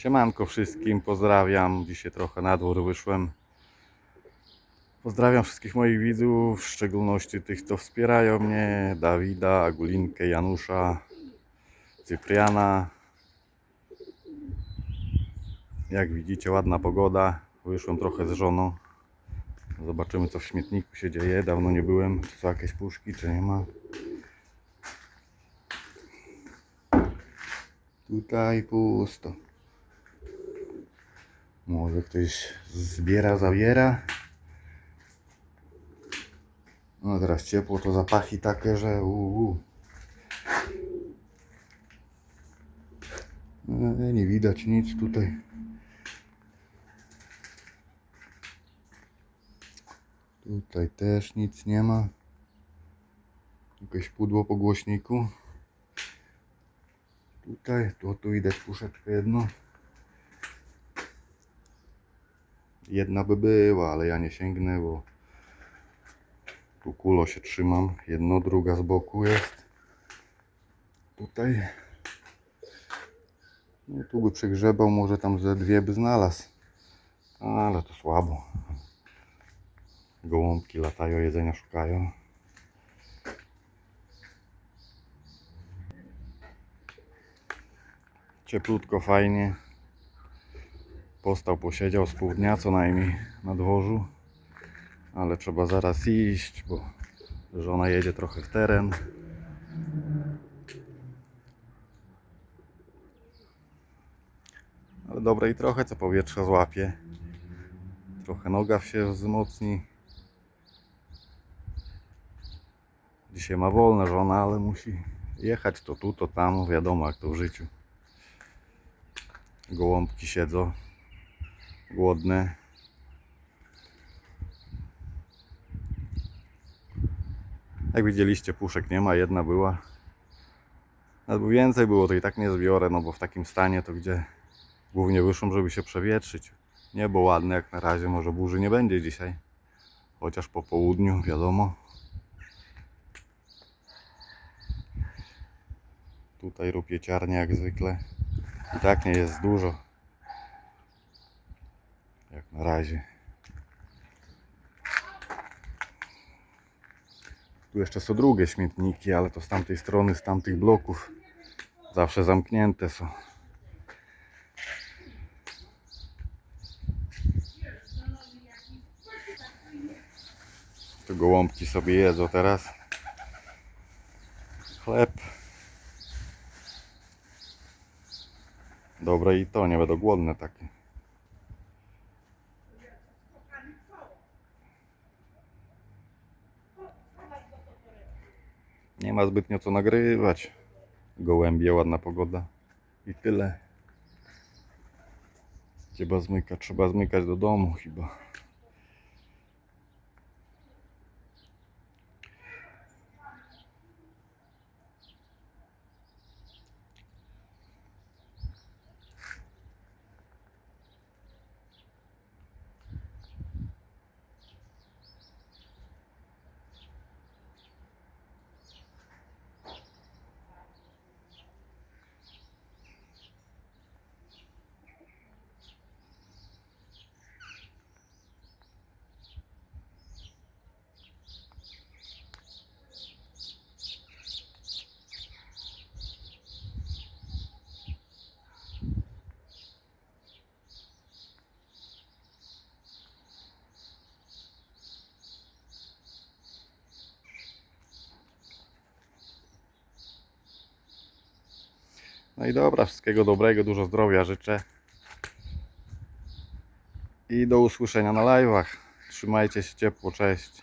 Siemanko wszystkim, pozdrawiam. Dzisiaj trochę na dwór wyszłem. Pozdrawiam wszystkich moich widzów, w szczególności tych, co wspierają mnie. Dawida, Agulinkę, Janusza, Cypriana. Jak widzicie, ładna pogoda. Wyszłem trochę z żoną. Zobaczymy, co w śmietniku się dzieje. Dawno nie byłem. Czy są jakieś puszki, czy nie ma? Tutaj pusto. Może ktoś zbiera, zabiera. No teraz ciepło, to zapachy takie, że uu. E, Nie widać nic tutaj. Tutaj też nic nie ma. Jakieś pudło po głośniku. Tutaj, to tu widać puszeczkę jedno. Jedna by była, ale ja nie sięgnę, bo tu kulo się trzymam. Jedno, druga z boku jest. Tutaj. No tu by przegrzebał, może tam ze dwie by znalazł. Ale to słabo. Gołąbki latają, jedzenia szukają. Cieplutko, fajnie. Postał, posiedział z pół dnia co najmniej na dworzu. Ale trzeba zaraz iść, bo żona jedzie trochę w teren. Ale dobre i trochę, co powietrza złapie. Trochę noga się wzmocni. Dzisiaj ma wolne żona, ale musi jechać to tu, to tam. Wiadomo jak to w życiu. Gołąbki siedzą głodne. Jak widzieliście, puszek nie ma, jedna była. Albo więcej było, to i tak nie zbiorę, no bo w takim stanie to gdzie głównie wyszłam, żeby się przewietrzyć. Niebo ładne jak na razie, może burzy nie będzie dzisiaj. Chociaż po południu, wiadomo. Tutaj rupieciarnia jak zwykle. I tak nie jest dużo. Jak na razie. Tu jeszcze są drugie śmietniki, ale to z tamtej strony, z tamtych bloków. Zawsze zamknięte są. Tu gołąbki sobie jedzą teraz. Chleb. Dobre i to, nie będą głodne takie. Nie ma zbytnio co nagrywać. Gołębie, ładna pogoda. I tyle. Trzeba zmykać, trzeba zmykać do domu chyba. No i dobra, wszystkiego dobrego, dużo zdrowia życzę. I do usłyszenia na live'ach. Trzymajcie się ciepło, cześć.